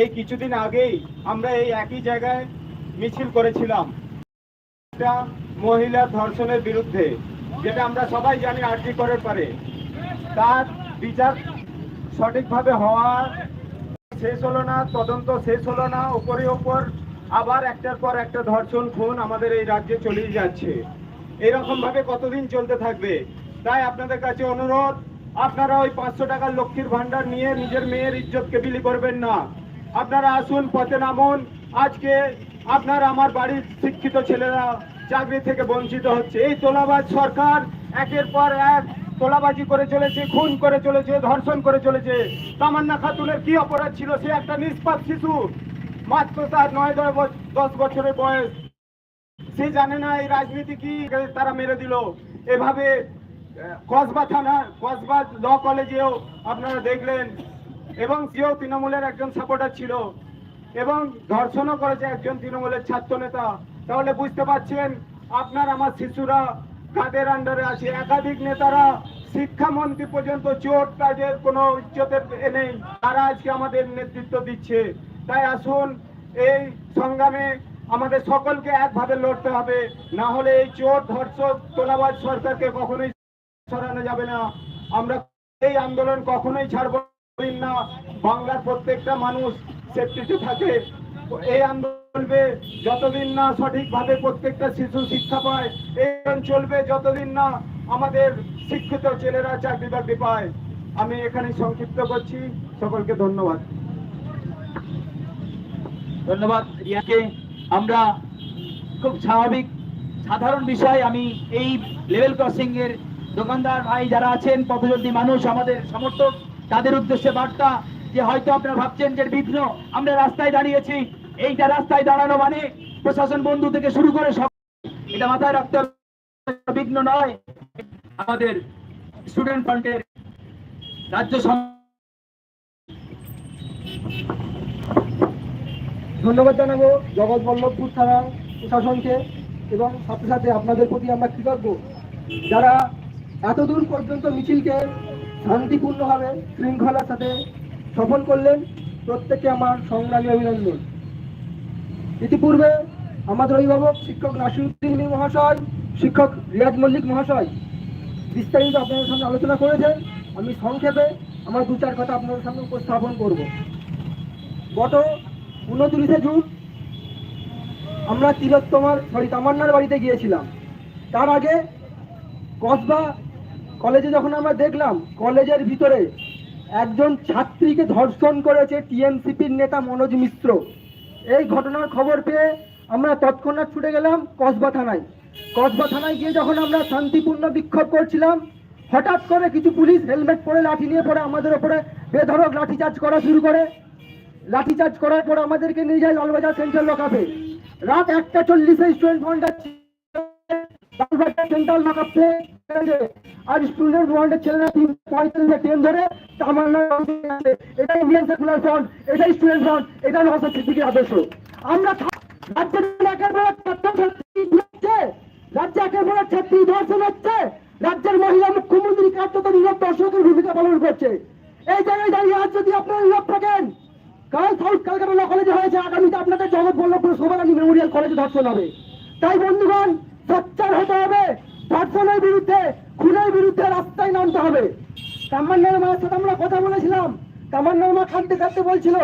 এই কিছুদিন আগেই আমরা এই একই জায়গায় মিছিল করেছিলাম। মহিলা ধর্ষণের বিরুদ্ধে, যেটা আমরা সবাই জানি আর্জি করার পারে। তার বিচার সঠিকভাবে হওয়া শেষ হলো না, তদন্ত শেষ হলো না, উপরে ওপর আবার একটার পর একটা ধর্ষণ খুন আমাদের এই রাজ্যে চলেই যাচ্ছে। এরকম ভাবে কতদিন চলতে থাকবে? তাই আপনাদের কাছে অনুরোধ, আপনারা ওই পাঁচশো টাকার লক্ষ্মীর ভান্ডার নিয়ে নিজের মেয়ের ইজ্জতকে বিলি করবেন না। আপনারা আসুন, পথে নামুন। আজকে আপনার আমার বাড়ির শিক্ষিত ছেলেরা চাকরি থেকে বঞ্চিত হচ্ছে। এই তোলাবাজ সরকার একের পর এক তোলাবাজি করে চলেছে, খুন করে চলেছে, ধর্ষণ করে চলেছে। তামান্না খাতুনের কি অপরাধ ছিল? সে একটা নিষ্পাপ শিশু। মাত্র তার নয় দশ বছরের বয়স। সে জানে না এই রাজনীতি কি তারা মেরে দিল। এভাবে কসবা থানা, কসবা ল কলেজেও আপনারা দেখলেন এবং সেও তৃণমূলের একজন সাপোর্টার ছিল এবং ধর্ষণও করেছে একজন তৃণমূলের ছাত্র নেতা তাহলে বুঝতে পারছেন, আপনার আমার শিশুরা কাদের আন্ডারে আছে? একাধিক নেতারা শিক্ষামন্ত্রী পর্যন্ত চোট কাজের কোনো ইজ্জতের নেই। তারা আজকে আমাদের নেতৃত্ব দিচ্ছে। তাই আসুন, এই সংগ্রামে আমাদের সকলকে একভাবে লড়তে হবে। না হলে এই চোট ধর্ষক, তোলাবাজ সরকারকে কখনোই সরানো যাবে না। আমরা এই আন্দোলন কখনোই ছাড়ব না, বাংলার প্রত্যেকটা মানুষ সেফটিতে থাকে। এই আন্দোলন যতদিন না সঠিকভাবে প্রত্যেকটা শিশু শিক্ষা পায়। এই চলবে যতদিন না আমাদের শিক্ষিত ছেলেরা চাকরি বাকরি পায়। আমি এখানে সংক্ষিপ্ত করছি। সকলকে ধন্যবাদ। ধন্যবাদ রিয়াকে। আমরা খুব স্বাভাবিক, সাধারণ বিষয়, আমি এই লেভেল ক্রসিং এর দোকানদার ভাই যারা আছেন পথচলতি মানুষ, আমাদের সমর্থক তাদের উদ্দেশ্যে বার্তা যে হয়তো আপনারা ভাবছেন যে বিঘ্ন, আমরা রাস্তায় দাঁড়িয়েছি। এইটা রাস্তায় দাঁড়ানো মানে প্রশাসন বন্ধু থেকে শুরু করে সব এটা মাথায় রাখতে বিঘ্ন নয়, আমাদের স্টুডেন্ট ফ্রন্টের রাজ্য ধন্যবাদ জানাব জগৎবল্লভপুর থানা প্রশাসনকে এবং সাথে সাথে আপনাদের প্রতি আমরা কৃতজ্ঞ। যারা এতদূর পর্যন্ত মিছিলকে শান্তিপূর্ণভাবে শৃঙ্খলার সাথে সফল করলেন প্রত্যেককে আমার সংগ্রামী অভিনন্দন। ইতিপূর্বে আমাদের অভিভাবক শিক্ষক নাসিরুদ্দিন মহাশয়, শিক্ষক রিয়াজ মল্লিক মহাশয় বিস্তারিত আপনাদের সামনে আলোচনা করেছেন। আমি সংক্ষেপে আমার দু চার কথা আপনাদের সামনে উপস্থাপন করব। গত উনত্রিশে জুন আমরা তিলোত্তমার সরি তামান্নার বাড়িতে গিয়েছিলাম। তার আগে কসবা কলেজে যখন আমরা দেখলাম, কলেজের ভিতরে একজন ছাত্রীকে ধর্ষণ করেছে টিএমসিপির নেতা মনোজ মিশ্র। এই ঘটনার খবর পেয়ে আমরা তৎক্ষণাৎ ছুটে গেলাম কসবা থানায়। কসবা থানায় গিয়ে যখন আমরা শান্তিপূর্ণ বিক্ষোভ করছিলাম, হঠাৎ করে কিছু পুলিশ হেলমেট পরে লাঠি নিয়ে পরে আমাদের ওপরে বেধড়ক লাঠিচার্জ করা শুরু করে। লাঠিচার্জ করার পর আমাদেরকে নিয়ে যায় লালবাজার সেন্ট্রাল লকআপে। রাত একটা চল্লিশে স্টুডেন্ট ফ্রন্টের লালবাজার সেন্ট্রাল লকআপে। আর স্টুডেন্ট ফ্রন্টের ছেলেরা তিন পঁয়তাল্লিশে ট্রেন ধরে তামান্না এটা ইন্ডিয়ান সেকুলার ফ্রন্ট এটা স্টুডেন্ট ফ্রন্ট এটা নওসাদ সিদ্দিকীর আদর্শ। আমরা রাজ্যের একের পর ছাত্র রাজ্যে একের পর ছাত্রী ধর্ষণ হচ্ছে। রাজ্যের মহিলা মুখ্যমন্ত্রী কার্যত দর্শকের ভূমিকা পালন করছে। এই জায়গায় দাঁড়িয়ে আজ যদি আপনারা নীরব থাকেন কাল সাউথ ক্যালকাটা কলেজে হয়েছে। আগামীতে আপনাদের জগৎ বল্লভপুর শোভারানী মেমোরিয়াল কলেজে ধর্ষণ হবে। তাই বন্ধুগণ, সোচ্চার হতে হবে। ধর্ষণের বিরুদ্ধে খুনের বিরুদ্ধে রাস্তায় নামতে হবে। তামান্নার মায়ের সাথে আমরা কথা বলেছিলাম। তামান্নার মা কাঁদতে কাঁদতে বলছিল।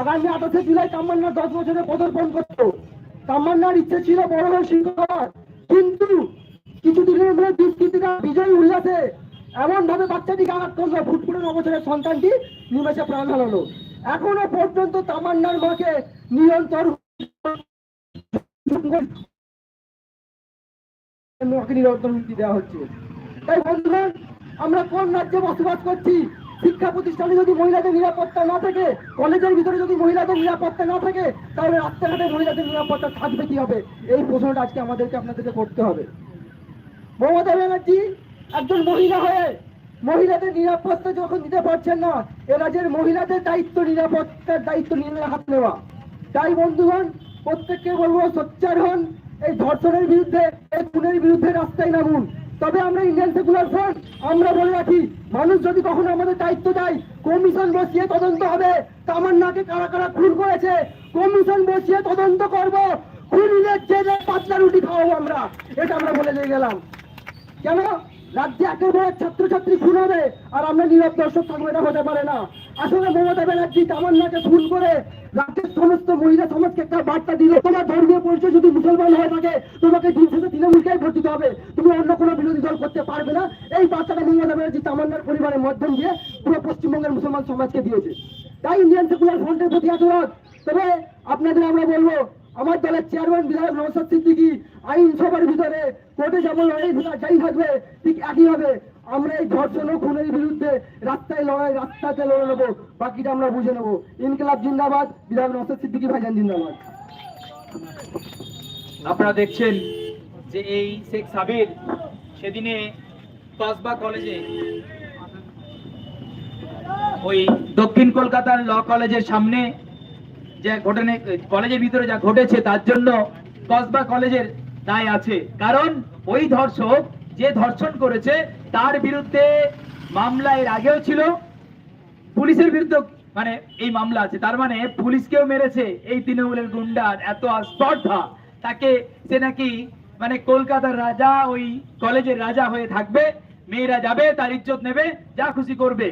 আগামী আঠাশে জুলাই তামান্নার দশ বছরে পদার্পণ করতো। তামান্নার ইচ্ছে ছিল বড় হয়ে শিক্ষক। কিন্তু কিছু দিনের মধ্যে দুষ্কৃতীরা বিজয় উল্লাসে এমন ভাবে বাচ্চাটিকে আঘাত করল। ফুটফুটে ন বছরের সন্তানটি নিমেষে প্রাণ হারালো। এখনও পর্যন্ত তামান্নার মাকে নিরন্তর নিরন্তর হুমকি দেওয়া হচ্ছে। তাই বন্ধুগণ আমরা কোন রাজ্যে বসবাস করছি? শিক্ষা প্রতিষ্ঠানে যদি মহিলাদের নিরাপত্তা না থাকে, কলেজের ভিতরে যদি মহিলাদের নিরাপত্তা না থাকে, তাহলে রাস্তাঘাটে মহিলাদের নিরাপত্তা থাকবে কি হবে এই প্রশ্নটা আজকে আমাদেরকে আপনাদেরকে করতে হবে। মমতা ব্যানার্জি একজন মহিলা হয়ে মহিলাদের নিরাপত্তা যখন দিতে পারছেন না, এ রাজ্যের মহিলাদের দায়িত্ব নিরাপত্তার দায়িত্ব নিয়ে হাত নেওয়া। তাই বন্ধুগণ, প্রত্যেককে বলব, সোচ্চার হন। এই ধর্ষণের বিরুদ্ধে, এই খুনের বিরুদ্ধে রাস্তায় নামুন। তবে আমরা ইন্ডিয়ান সেকুলার ফ্রন্ট আমরা বলে রাখি, মানুষ যদি কখনো আমাদের দায়িত্ব দেয়, কমিশন বসিয়ে তদন্ত হবে। আমার নাকে কারা কারা খুন করেছে, কমিশন বসিয়ে তদন্ত করব। খুনিদের জেলে পাতলা রুটি খাওয়াবো আমরা, এটা আমরা বলে দিয়ে গেলাম। কেন? রাজ্যে একেবারে ছাত্রছাত্রী খুন হবে আর আমরা নীরব দর্শক থাকব, এটা হতে পারে না। আসলে মমতা ব্যানার্জি তামান্নাকে খুন করে রাজ্যের সমস্ত মহিলা সমাজকে একটা বার্তা দিল, তোমার ধর্মীয় পরিচয় যদি মুসলমান হয়ে থাকে, তোমাকে দিন শেষে তৃণমূলকেই ভোট হবে। তুমি অন্য কোনো বিরোধী দল করতে পারবে না। এই বার্তাটা মমতা ব্যানার্জি তামান্নার পরিবারের মাধ্যম দিয়ে পুরো পশ্চিমবঙ্গের মুসলমান সমাজকে দিয়েছে। তাই ইন্ডিয়ান সেকুলার ফ্রন্টের প্রতি আচরণ তবে আপনাদের আমরা বলব আমার দলের চেয়ারম্যান বিধায়ক নওসাদ সিদ্দিকি, আইন সবার ভিতরে কোর্টে যেমন লড়াই যাই থাকবে, ঠিক একইভাবে আমরা এই ধর্ষণ ও খুনের বিরুদ্ধে রাস্তায় লড়াই, রাস্তাতে লড়ে নেব। বাকিটা আমরা বুঝে নেব। ইনকলাব জিন্দাবাদ, বিধায়ক নওসাদ সিদ্দিকি ভাইজান জিন্দাবাদ। আপনারা দেখছেন যে এই শেখ সাবির সেদিনে কসবা কলেজে ওই দক্ষিণ কলকাতার ল কলেজের সামনে যে ঘটনে, কলেজের ভিতরে যা ঘটেছে তার জন্য কসবা কলেজের দায় আছে। কারণ ওই ধর্ষক যে ধর্ষণ করেছে, তার বিরুদ্ধে মামলা এর আগেও ছিল। পুলিশের বিরুদ্ধে মানে এই মামলা আছে। তার মানে পুলিশকেও মেরেছে এই তৃণমূলের গুন্ডার এত স্পর্ধা তাকে সে নাকি মানে কলকাতার রাজা, ওই কলেজের রাজা হয়ে থাকবে। মেয়েরা যাবে, তার ইজ্জত নেবে, যা খুশি করবে।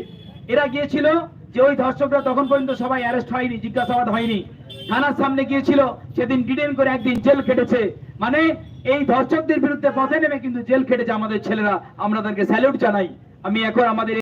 এরা গিয়েছিল যে ওই ধর্ষকরা তখন পর্যন্ত সবাই অ্যারেস্ট হয়নি, জিজ্ঞাসাবাদ হয়নি। থানার সামনে গিয়েছিল, সেদিন ডিটেন করে একদিন জেল খেটেছে। মানে এই ধর্ষকদের বিরুদ্ধে পথে নেমে কিন্তু জেল খেটেছে আমাদের ছেলেরা। আমরা তাদেরকে স্যালুট জানাই। আমি এখন আমাদের